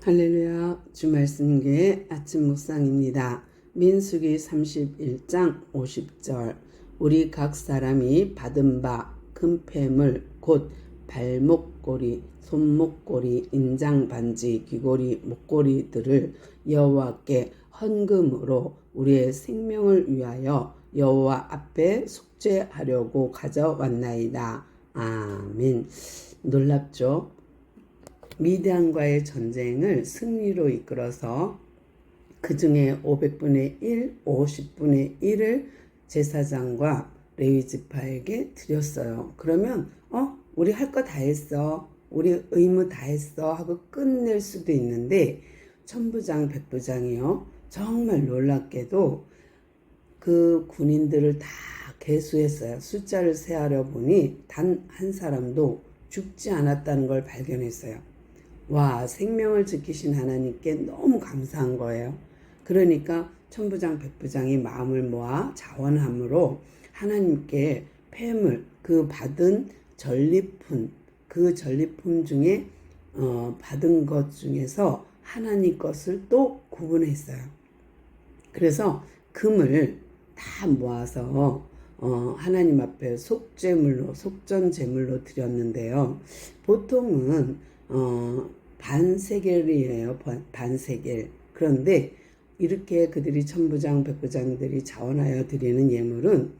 할렐루야 주 말씀교회 아침 묵상입니다. 민수기 31장 50절 우리 각 사람이 받은 바 금폐물 곧 발목고리, 손목고리, 인장반지, 귀고리, 목고리들을 여호와께 헌금으로 우리의 생명을 위하여 여호와 앞에 속죄하려고 가져왔나이다. 아멘. 놀랍죠? 미디안과의 전쟁을 승리로 이끌어서 그 중에 500분의 1, 50분의 1을 제사장과 레위지파에게 드렸어요. 그러면 어 우리 할 거 다 했어, 우리 의무 다 했어 하고 끝낼 수도 있는데 천부장, 백부장이요 정말 놀랍게도 그 군인들을 다 개수했어요. 숫자를 세하려 보니 단 한 사람도 죽지 않았다는 걸 발견했어요. 와, 생명을 지키신 하나님께 너무 감사한 거예요. 그러니까 천부장, 백부장이 마음을 모아 자원함으로 하나님께 폐물, 그 받은 전리품, 그 전리품 중에 어, 받은 것 중에서 하나님 것을 또 구분했어요. 그래서 금을 다 모아서 어, 하나님 앞에 속죄물로 속전 제물로 드렸는데요. 보통은 어, 반세겔이에요. 반세겔. 그런데 이렇게 그들이 천부장, 백부장들이 자원하여 드리는 예물은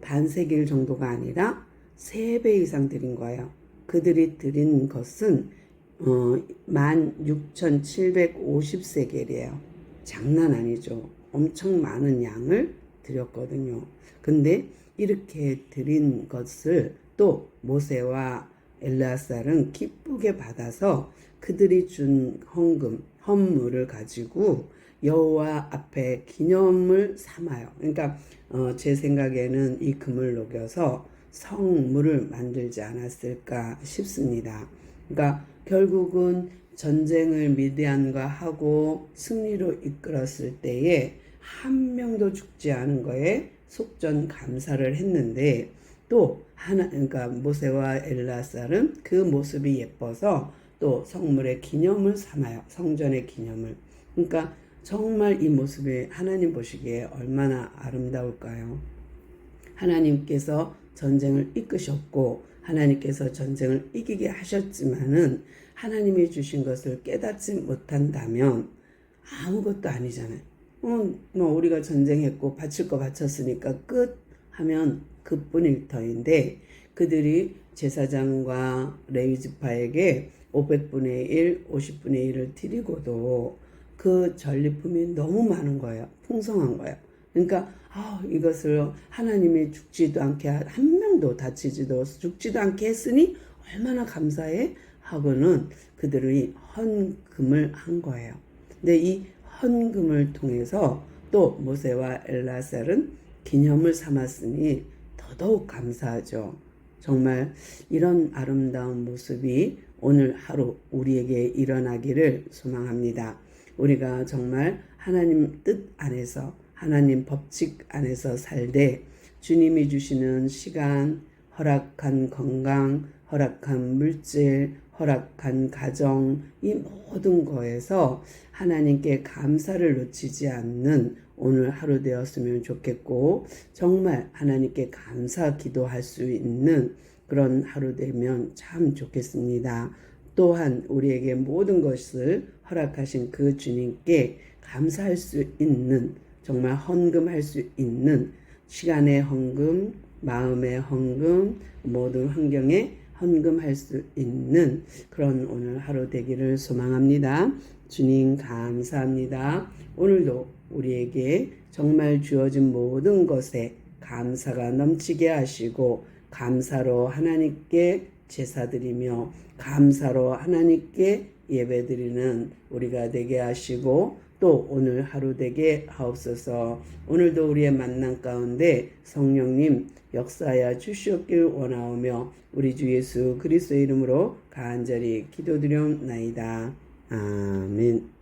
반세겔 정도가 아니라 세 배 이상 드린 거예요. 그들이 드린 것은 어, 16,750세겔이에요. 장난 아니죠. 엄청 많은 양을 드렸거든요. 근데 이렇게 드린 것을 또 모세와 엘라살은 기쁘게 받아서 그들이 준 헌금, 헌물을 가지고 여호와 앞에 기념을 삼아요. 그러니까 어, 제 생각에는 이 금을 녹여서 성물을 만들지 않았을까 싶습니다. 그러니까 결국은 전쟁을 미디안과 하고 승리로 이끌었을 때에 한 명도 죽지 않은 거에 속전 감사를 했는데 또 하나 그러니까 모세와 엘라살은 그 모습이 예뻐서 또 성물의 기념을 삼아요. 성전의 기념을. 그러니까 정말 이 모습이 하나님 보시기에 얼마나 아름다울까요? 하나님께서 전쟁을 이끄셨고 하나님께서 전쟁을 이기게 하셨지만은 하나님이 주신 것을 깨닫지 못한다면 아무것도 아니잖아요. 어, 뭐 우리가 전쟁했고 바칠 거 바쳤으니까 끝 하면 그뿐일 터인데 그들이 제사장과 레위지파에게 500분의 1, 50분의 1을 드리고도 그 전리품이 너무 많은 거예요. 풍성한 거예요. 그러니까 아, 이것을 하나님이 죽지도 않게 한 명도 다치지도 죽지도 않게 했으니 얼마나 감사해 하고는 그들이 헌금을 한 거예요. 근데 이 헌금을 통해서 또 모세와 엘라셀은 기념을 삼았으니 더더욱 감사하죠. 정말 이런 아름다운 모습이 오늘 하루 우리에게 일어나기를 소망합니다. 우리가 정말 하나님 뜻 안에서 하나님 법칙 안에서 살되 주님이 주시는 시간, 허락한 건강, 허락한 물질, 허락한 가정, 이 모든 거에서 하나님께 감사를 놓치지 않는 오늘 하루 되었으면 좋겠고, 정말 하나님께 감사 기도할 수 있는 그런 하루 되면 참 좋겠습니다. 또한 우리에게 모든 것을 허락하신 그 주님께 감사할 수 있는 정말 헌금할 수 있는 시간의 헌금, 마음의 헌금, 모든 환경에 헌금할 수 있는 그런 오늘 하루 되기를 소망합니다. 주님 감사합니다. 오늘도 우리에게 정말 주어진 모든 것에 감사가 넘치게 하시고 감사로 하나님께 제사드리며 감사로 하나님께 예배드리는 우리가 되게 하시고 또 오늘 하루 되게 하옵소서. 오늘도 우리의 만남 가운데 성령님 역사하여 주시옵길 원하오며 우리 주 예수 그리스도의 이름으로 간절히 기도드려옵나이다. 아멘.